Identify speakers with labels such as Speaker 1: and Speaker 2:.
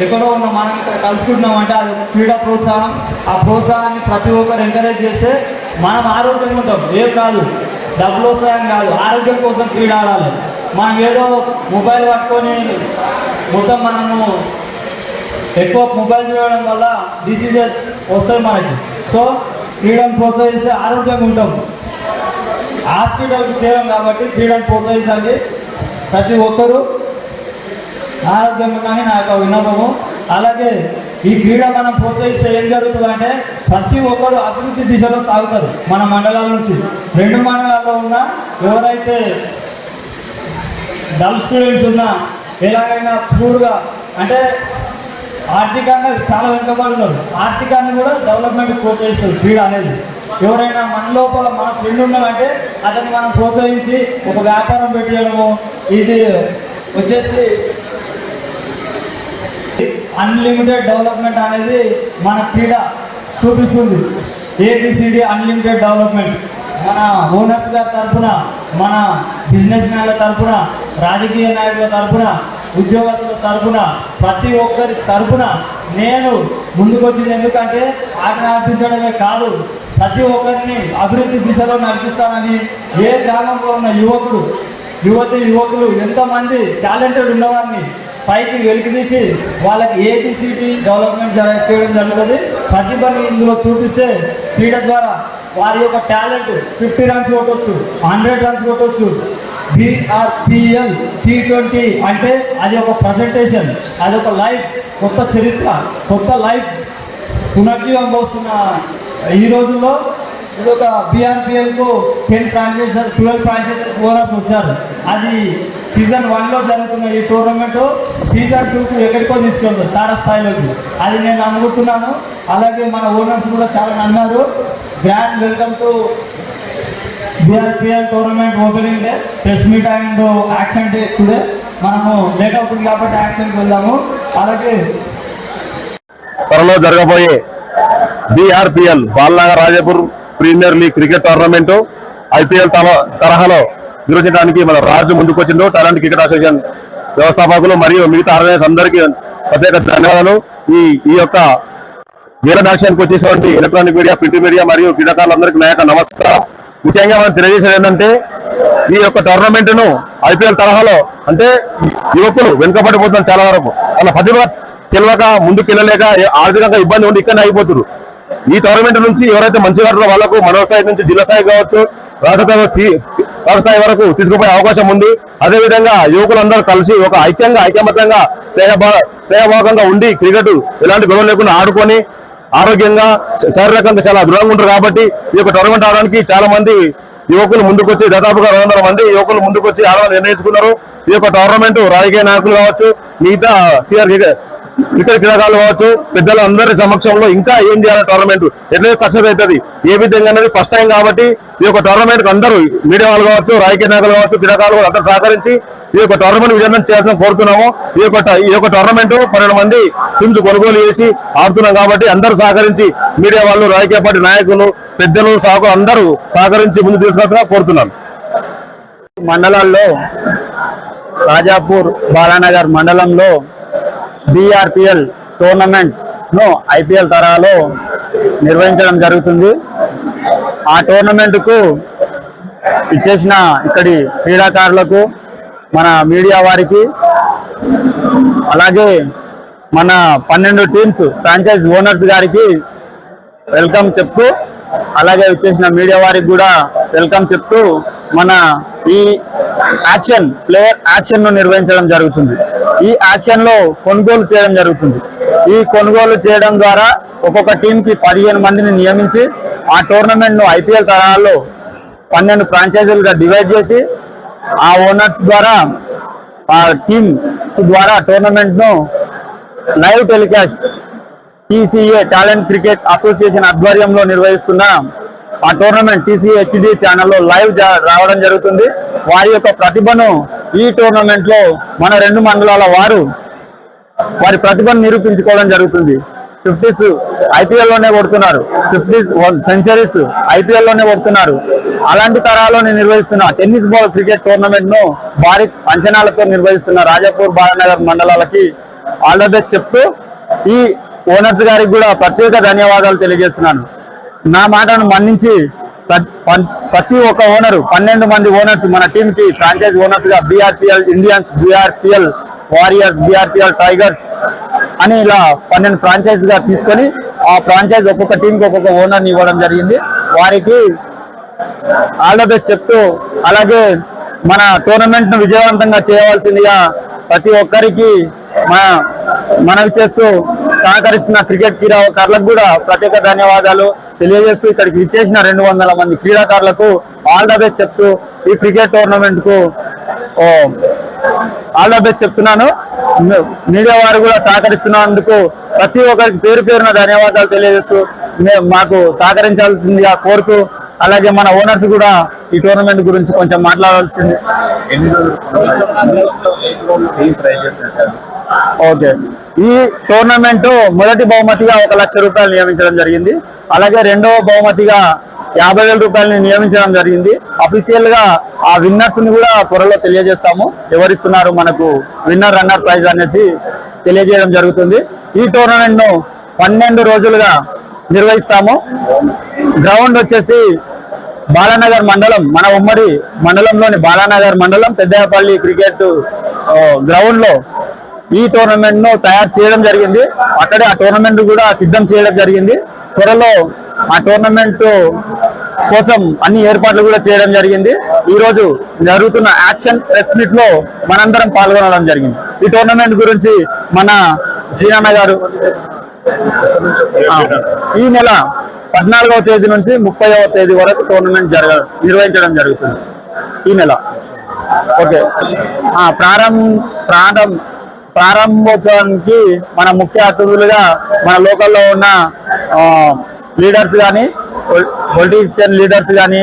Speaker 1: ఎక్కడో ఉన్న మనం ఇక్కడ కలుసుకుంటున్నాం అంటే అది క్రీడా ప్రోత్సాహం. ఆ ప్రోత్సాహాన్ని ప్రతి ఒక్కరు ఎంకరేజ్ చేస్తే మనం ఆరోగ్యంగా ఉంటాం. ఏం కాదు. డబ్బులు వస్తాయని కాదు. ఆరోగ్యం కోసం క్రీడ ఆడాలి. మనం ఏదో మొబైల్ పట్టుకొని మొత్తం మనము ఎక్కువ మొబైల్ చూడడం వల్ల డిసీజెస్ వస్తాయి మనకి. సో క్రీడను ప్రోత్సహిస్తే ఆరోగ్యంగా ఉంటాం. హాస్పిటల్కి చేరం కాబట్టి క్రీడను ప్రోత్సహించండి. ప్రతి ఒక్కరూ ఆరోగ్యంగా నా యొక్క విన్నపము అలాగే ఈ క్రీడ మనం ప్రోత్సహిస్తే ఏం జరుగుతుందంటే ప్రతి ఒక్కరు అభివృద్ధి దిశలో సాగుతారు మన మండలాల నుంచి. రెండు మండలాల్లో ఉన్న ఎవరైతే డల్ స్టూడెంట్స్ ఉన్నా ఎలాగైనా పూర్గా అంటే ఆర్థికంగా చాలా వెనుకబడి ఉన్నారు. ఆర్థికాన్ని కూడా డెవలప్మెంట్ ప్రోత్సహిస్తుంది క్రీడ అనేది. ఎవరైనా మన లోపల మన ఫ్రెండ్ ఉన్నాడంటే అతన్ని మనం ప్రోత్సహించి ఒక వ్యాపారం పెట్టేయడము ఇది వచ్చేసి అన్లిమిటెడ్ డెవలప్మెంట్ అనేది మన క్రీడ చూపిస్తుంది. ఏబిసిడి అన్లిమిటెడ్ డెవలప్మెంట్ మన ఓనర్స్ గారి తరఫున మన బిజినెస్ మ్యాన్ల తరఫున రాజకీయ నాయకుల తరఫున ఉద్యోగస్తుల తరఫున ప్రతి ఒక్కరి తరఫున నేను ముందుకొచ్చింది ఎందుకంటే ఆట నడిపించడమే కాదు ప్రతి ఒక్కరిని అభివృద్ధి దిశలో నడిపిస్తానని ఏ గ్రామంలో ఉన్న యువకుడు యువతి యువకులు ఎంతోమంది టాలెంటెడ్ ఉన్నవారిని పైకి వెలికితీసి వాళ్ళకి ఏబిసిటి డెవలప్మెంట్ జర చేయడం జరుగుతుంది. ప్రతిభని ఇందులో చూపిస్తే క్రీడ ద్వారా వారి యొక్క టాలెంట్ ఫిఫ్టీ రన్స్ కొట్టవచ్చు హండ్రెడ్ రన్స్ కొట్టవచ్చు బీఆర్పిఎల్ టీ ట్వంటీ అంటే అది ఒక ప్రజెంటేషన్ అది ఒక లైఫ్ కొత్త చరిత్ర కొత్త లైఫ్ పునర్జీవం పోస్తున్న ఈ రోజుల్లో ఇది ఒక బీఆర్పిఎల్కు ten franchiser twelve franchisers owners వచ్చారు. అది సీజన్ వన్లో జరుగుతున్న ఈ టోర్నమెంట్ సీజన్ టూకు ఎక్కడికో తీసుకెళ్తారు తారస్థాయిలోకి. అది నేను నమ్ముతున్నాను. అలాగే మన ఓనర్స్ కూడా చాలా అన్నారు grand welcome to BRPL tournament opening day press meet and action day today మనము లేట్ అవుతుంది కాబట్టి యాక్షన్కి వెళ్దాము. అలాగే
Speaker 2: త్వరలో జరగబోయే BRPL Balanagar Rajapur premier league cricket tournament IPL తర- తరహాలో నిర్వహించడానికి మన రాజు ముందుకు వచ్చిండు టాలెంట్ క్రికెట్ అసోసియేషన్ వ్యవస్థాపకులు మరియు మిగతా ఆర్గనైజర్స్ అందరికీ ప్రత్యేక ధన్యవాదాలు. ఈ ఈ యొక్క వీరదాక్ష్యానికి వచ్చేటువంటి ఎలక్ట్రానిక్ మీడియా ప్రింట్ మీడియా మరియు క్రీడాకారులందరికీ నా యొక్క నమస్కారం. ముఖ్యంగా మనం తెలియజేసేది ఏంటంటే ఈ యొక్క టోర్నమెంట్ను ఐపీఎల్ తరహాలో అంటే యువకులు వెనుకబడిపోతున్నారు చాలా వరకు. వాళ్ళ ప్రతిభ తెలియక ముందుకు వెళ్ళలేక ఆర్థికంగా ఇబ్బంది ఉండి ఇక్కడనే అయిపోతున్నారు ఈ టోర్నమెంట్ నుంచి ఎవరైతే మంచిగా వాళ్ళకు మనో స్థాయి నుంచి జిల్లా స్థాయి కావచ్చు రాష్ట్ర స్థాయి వరకు తీసుకుపోయే అవకాశం ఉంది. అదేవిధంగా యువకులందరూ కలిసి ఒక ఐక్యంగా ఐకమత్యంగా స్నేహభా స్నేహభాగంగా ఉండి క్రికెట్ ఎలాంటి గొడవ లేకుండా ఆడుకొని ఆరోగ్యంగా శారీరకంగా చాలా దృఢంగా ఉంటారు కాబట్టి ఈ యొక్క టోర్నమెంట్ ఆడడానికి చాలా మంది యువకులు ముందుకొచ్చి దాదాపుగా రెండు మంది యువకులు ముందుకొచ్చి ఆడాలని నిర్ణయించుకున్నారు. ఈ యొక్క టోర్నమెంట్ రాజకీయ నాయకులు కావచ్చు మిగతా ఇతర క్రీడాకారులు కావచ్చు పెద్దలు అందరి సమక్షంలో ఇంకా ఏం చేయాలి టోర్నమెంట్ ఎట్లయితే సక్సెస్ అవుతుంది? ఏ విధంగా అనేది ఫస్ట్ టైం కాబట్టి ఈ యొక్క టోర్నమెంట్ అందరూ మీడియా వాళ్ళు కావచ్చు రాజకీయ నాయకులు కావచ్చు క్రీడాకారులు అందరూ సహకరించి ఈ యొక్క టోర్నమెంట్ విజయం చేయాలని కోరుతున్నాము. ఈ యొక్క ఈ యొక్క టోర్నమెంట్ పన్నెండు మంది టీమ్స్ కొనుగోలు చేసి ఆడుతున్నాం కాబట్టి అందరూ సహకరించి మీడియా వాళ్ళు రాజకీయ పార్టీ నాయకులు పెద్దలు సాగు అందరూ సహకరించి ముందు తీసుకెళ్తున్నా కోరుతున్నాను.
Speaker 3: మండలాల్లో రాజాపూర్ బాలానగర్ మండలంలో బీఆర్పిఎల్ టోర్నమెంట్ను ఐపీఎల్ తరహాలో నిర్వహించడం జరుగుతుంది. ఆ టోర్నమెంట్కు ఇచ్చేసిన ఇక్కడి క్రీడాకారులకు మన మీడియా వారికి అలాగే మన పన్నెండు టీమ్స్ ఫ్రాంచైజ్ ఓనర్స్ గారికి వెల్కమ్ చెప్తూ అలాగే వచ్చేసిన మీడియా వారికి కూడా వెల్కమ్ చెప్తూ మన ఈ యాక్షన్ ప్లేయర్ యాక్షన్ను నిర్వహించడం జరుగుతుంది. ఈ యాక్షన్లో కొనుగోలు చేయడం జరుగుతుంది. ఈ కొనుగోలు చేయడం ద్వారా ఒక్కొక్క టీంకి పదిహేను మందిని నియమించి ఆ టోర్నమెంట్ను ఐపీఎల్ తరహాలో పన్నెండు ఫ్రాంచైజీలుగా డివైడ్ చేసి ఆ ఓనర్స్ ద్వారా ఆ టీమ్స్ ద్వారా టోర్నమెంట్ను live telecast TCA talent cricket association ఆధ్వర్యంలో నిర్వహిస్తున్న ఆ టోర్నమెంట్ టీసీఏ హెచ్డి ఛానల్లో లైవ్ రావడం జరుగుతుంది. వారి యొక్క ప్రతిభను ఈ టోర్నమెంట్లో మన రెండు మండలాల వారు వారి ప్రతిభను నిరూపించుకోవడం జరుగుతుంది. ఫిఫ్టీస్ ఐపీఎల్లోనే కొడుతున్నారు. ఫిఫ్టీస్ సెంచరీస్ ఐపీఎల్లోనే కొడుతున్నారు. అలాంటి తరాలోనే నిర్వహిస్తున్న టెన్నిస్ బాల్ క్రికెట్ టోర్నమెంట్ను భారీ అంచనాలతో నిర్వహిస్తున్న రాజాపూర్ బాలనగర్ మండలాలకి ఆల్ ద బెస్ట్ చెప్తూ ఈ ఓనర్స్ గారికి కూడా ప్రత్యేక ధన్యవాదాలు తెలియజేస్తున్నాను. నా మాటను మన్నించి ప్రతి ఒక్క ఓనర్ పన్నెండు మంది ఓనర్స్ మన టీమ్కి franchise ఓనర్స్గా BRPL Indians BRPL Warriors BRPL Tigers అని ఇలా పన్నెండు ఫ్రాంచైజ్గా తీసుకొని ఆ ఫ్రాంచైజ్ ఒక్కొక్క టీంకి ఒక్కొక్క ఓనర్ ఇవ్వడం జరిగింది. వారికి ఆల్ ద బెస్ట్ చెప్తూ అలాగే మన టోర్నమెంట్ను విజయవంతంగా చేయవలసిందిగా ప్రతి ఒక్కరికి మన మనవి చేస్తూ సహకరిస్తున్న క్రికెట్ క్రీడాకారులకు కూడా ప్రత్యేక ధన్యవాదాలు. తెలియజేస్తూ ఇక్కడికి విచ్చేసిన రెండు వందల మంది క్రీడాకారులకు ఆల్ ద బెస్ట్ చెప్తూ ఈ క్రికెట్ టోర్నమెంట్కు ఆల్ ద బెస్ట్ చెప్తున్నాను. మీడియా వారు కూడా సహకరిస్తున్నందుకు ప్రతి ఒక్కరికి పేరు పేరున ధన్యవాదాలు తెలియజేస్తూ మాకు సహకరించాల్సిందిగా కోరుతూ అలాగే మన ఓనర్స్ కూడా ఈ టోర్నమెంట్ గురించి కొంచెం మాట్లాడాల్సింది. ఓకే. ఈ టోర్నమెంట్ మొదటి బహుమతిగా ఒక లక్ష రూపాయలు నియమించడం జరిగింది. అలాగే రెండవ బహుమతిగా యాభై వేల రూపాయలని నియమించడం జరిగింది. అఫీషియల్గా ఆ విన్నర్స్ని కూడా త్వరలో తెలియజేస్తాము. ఎవరిస్తున్నారు మనకు విన్నర్ రన్నర్ ప్రైజ్ అనేసి తెలియజేయడం జరుగుతుంది. ఈ టోర్నమెంట్ను పన్నెండు రోజులుగా నిర్వహిస్తాము. గ్రౌండ్ వచ్చేసి బాలానగర్ మండలం మన ఉమ్మడి మండలంలోని బాలానగర్ మండలం పెద్దపల్లి క్రికెట్ గ్రౌండ్లో ఈ టోర్నమెంట్ను తయారు చేయడం జరిగింది. అక్కడే ఆ టోర్నమెంట్ కూడా సిద్ధం చేయడం జరిగింది. త్వరలో ఆ టోర్నమెంట్ కోసం అన్ని ఏర్పాట్లు కూడా చేయడం జరిగింది. ఈ రోజు జరుగుతున్న యాక్షన్ ప్రెస్ మీట్లో మనందరం పాల్గొనడం జరిగింది. ఈ టోర్నమెంట్ గురించి మన శ్రీనాన్న గారు ఈ నెల పద్నాలుగవ తేదీ నుంచి ముప్పైవ తేదీ వరకు టోర్నమెంట్ జరగ నిర్వహించడం జరుగుతుంది. ఈ నెల. ఓకే. ప్రారంభం ప్రారంభ ప్రారంభ ప్రారంభోత్సవానికి మన ముఖ్య అతిథులుగా మన లోకల్లో ఉన్న లీడర్స్ కానీ పొలిటీషియన్ లీడర్స్ కానీ